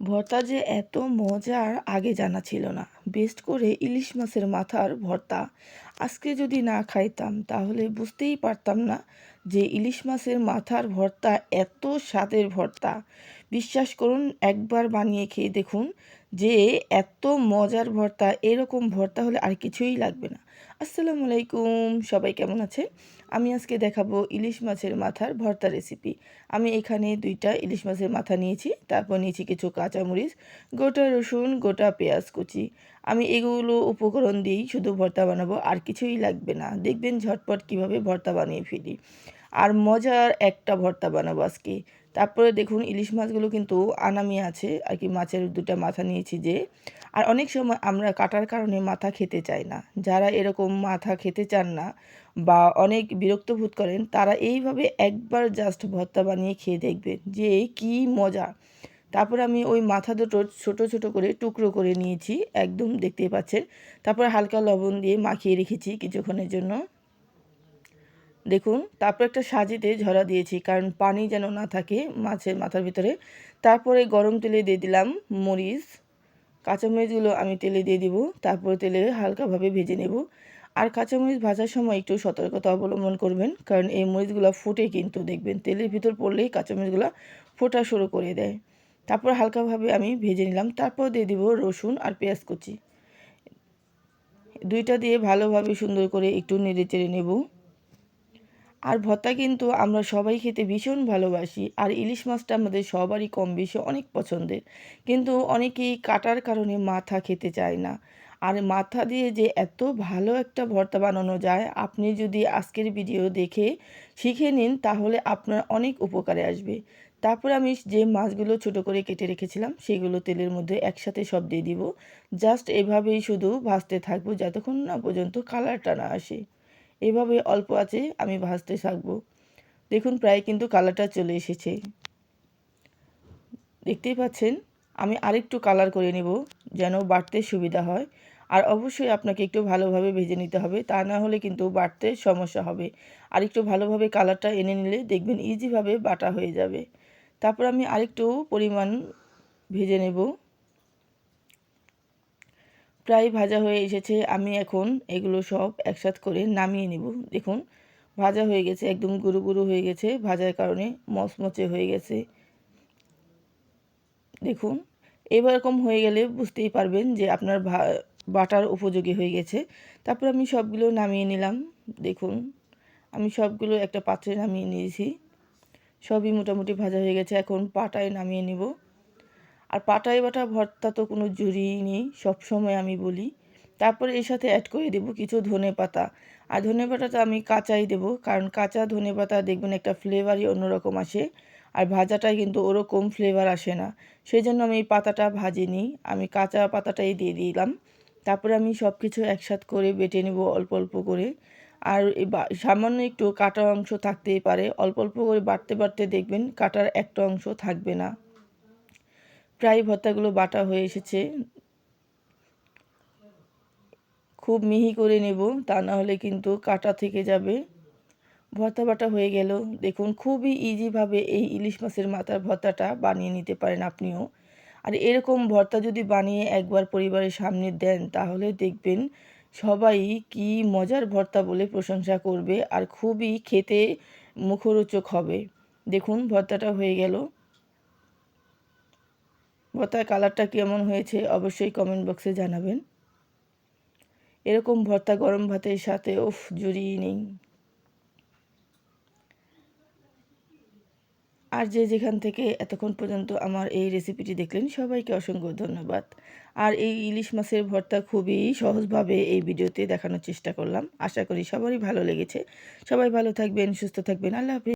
ভর্তা যে এত মজার আগে জানা ছিল না। বেস্ট করে ইলিশ মাছের মাথার ভর্তা। আজকে যদি না খাইতাম, তাহলে বুঝতেই পারতাম না যে ইলিশ মাছের মাথার ভর্তা এত স্বাদের ভর্তা। বিশ্বাস করুন, একবার বানিয়ে খেয়ে দেখুন যে এত মজার ভর্তা, এরকম ভর্তা হলে আর কিছুই লাগবে না। আসসালামু আলাইকুম, সবাই কেমন আছে আমি আজকে দেখাবো ইলিশ মাছের মাথার ভর্তা রেসিপি। আমি এখানে দুইটা ইলিশ মাছের মাথা নিয়েছি, তারপর নিয়েছি কিছু কাঁচামরিচ, গোটা রসুন, গোটা পেঁয়াজ কুচি। আমি এগুলো উপকরণ দিয়েই শুধু ভর্তা বানাবো, আর কিছুই লাগবে না। দেখবেন ঝটপট কীভাবে ভর্তা বানিয়ে ফেলি। আর মজার একটা ভর্তা বানাবো আজকে। তারপরে দেখুন, ইলিশ মাছগুলো কিন্তু আনামি আছে, আর কি মাছের দুটা মাথা নিয়েছি যে। আর অনেক সময় আমরা কাটার কারণে মাথা খেতে চাই না। যারা এরকম মাথা খেতে চান না বা অনেক বিরক্ত বোধ করেন, তারা এইভাবে একবার জাস্ট ভর্তা বানিয়ে খেয়ে দেখবেন যে কি মজা। তারপর আমি ওই মাথা দুটো ছোট ছোট করে টুকরো করে নিয়েছি, একদম দেখতেই পাচ্ছেন। তারপর হালকা লবণ দিয়ে মাখিয়ে রেখেছি কিছুক্ষণের জন্য। দেখুন, তারপর একটা সাজিতে ঝরা দিয়েছি, কারণ পানি যেন না থাকে মাছের মাথার ভিতরে। তারপরে গরম তেলে দিয়ে দিলাম মরিচ। কাঁচামরিচগুলো আমি তেলে দিয়ে দিব, তারপর তেলে হালকাভাবে ভেজে নেব। আর কাঁচামরিচ ভাজার সময় একটু সতর্কতা অবলম্বন করবেন, কারণ এই মরিচগুলো ফুটে কিন্তু, দেখবেন তেলের ভিতর পড়লেই কাঁচামরিচগুলো ফোটা শুরু করে দেয়। তারপর হালকাভাবে আমি ভেজে নিলাম, তারপর দিয়ে দিব রসুন আর পেঁয়াজ কুচি। দুইটা দিয়ে ভালোভাবে সুন্দর করে একটু নেড়ে চেড়ে নেব। আর ভর্তা কিন্তু আমরা সবাই খেতে ভীষণ ভালোবাসি। আর ইলিশ মাছটা আমাদের সবারই কম বেশি অনেক পছন্দের। কিন্তু অনেকেই কাটার কারণে মাথা খেতে চায় না। আর মাথা দিয়ে যে এত ভালো একটা ভর্তা বানানো যায়, আপনি যদি আজকের ভিডিও দেখে শিখে নিন, তাহলে আপনার অনেক উপকারে আসবে। তারপর আমি যে মাছগুলো ছোট করে কেটে রেখেছিলাম, সেগুলো তেলের মধ্যে একসাথে সব দিয়ে দিব। জাস্ট এভাবেই শুধু ভাজতে থাকব, যতক্ষণ না পর্যন্ত কালারটা না আসে। এভাবে অল্প আছে, আমি ভাজতে থাকব। দেখুন, প্রায় কিন্তু কালারটা চলে এসেছে। দেখতেই পাচ্ছেন, আমি আরেকটু কালার করে নেব যেন বাড়তে সুবিধা হয়। আর অবশ্যই আপনাকে একটু ভালোভাবে ভেজে নিতে হবে, তা না হলে কিন্তু বাড়তে সমস্যা হবে। আর একটু ভালোভাবে কালারটা এনে নিলে দেখবেন ইজিভাবে বাটা হয়ে যাবে। তারপর আমি আরেকটু পরিমাণ ভেজে নেব। প্রায় ভাজা হয়ে এসেছে, আমি এখন এগুলো সব একসাথ করে নামিয়ে নেব। দেখুন, ভাজা হয়ে গেছে, একদম গুরু গুরু হয়ে গেছে, ভাজার কারণে মচমচে হয়ে গেছে। দেখুন, এরকম হয়ে গেলে বুঝতেই পারবেন যে আপনার বাটার উপযোগী হয়ে গেছে। তারপর আমি সবগুলো নামিয়ে নিলাম। দেখুন, আমি সবগুলো একটা পাত্রে নামিয়ে নিয়েছি। সবই মোটামুটি ভাজা হয়ে গেছে, এখন পাটায় নামিয়ে নিব। আর পাটায় বাটা ভর্তা তো কোনো জুড়িই নেই সবসময় আমি বলি। তারপরে এর সাথে অ্যাড করে দেবো কিছু ধনে পাতা। আর ধনে পাতাটা আমি কাঁচাই দেব, কারণ কাঁচা ধনে পাতা দেখবেন একটা ফ্লেভারই অন্যরকম আসে। আর ভাজাটায় কিন্তু ওরকম ফ্লেভার আসে না। সেই জন্য আমি এই পাতাটা ভাজিনি আমি কাঁচা পাতাটাই দিয়ে দিলাম। তারপরে আমি সব কিছু একসাথ করে বেটে নেব অল্প অল্প করে। আর সামান্য একটু কাটা অংশ থাকতেই পারে। অল্প অল্প করে বাড়তে বাড়তে দেখবেন কাটার একটা অংশ থাকবে না। প্রায় ভর্তাগুলো বাটা হয়ে এসেছে। খুব মিহি করে নেব, তা না হলে কিন্তু কাটা থেকে যাবে। ভর্তা বাটা হয়ে গেল। দেখুন, খুবই ইজিভাবে এই ইলিশ মাছের মাথার ভর্তাটা বানিয়ে নিতে পারেন আপনিও। আর এরকম ভর্তা যদি বানিয়ে একবার পরিবারের সামনে দেন, তাহলে দেখবেন সবাই কি মজার ভর্তা বলে প্রশংসা করবে আর খুবই খেতে মুখরোচক হবে। দেখুন, ভর্তাটা হয়ে গেল। ভর্তার কালারটা কেমন হয়েছে অবশ্যই কমেন্ট বক্সে জানাবেন। এরকম ভর্তা গরম ভাতের সাথে, উফ জুড়িয়ে নেই। আর যে যেখান থেকে এতক্ষণ পর্যন্ত আমার এই রেসিপিটি দেখলেন, সবাইকে অসংখ্য ধন্যবাদ। আর এই ইলিশ মাছের ভর্তা খুবই সহজভাবে এই ভিডিওতে দেখানোর চেষ্টা করলাম। আশা করি সবারই ভালো লেগেছে। সবাই ভালো থাকবেন, সুস্থ থাকবেন। আল্লাহ হাফিজ।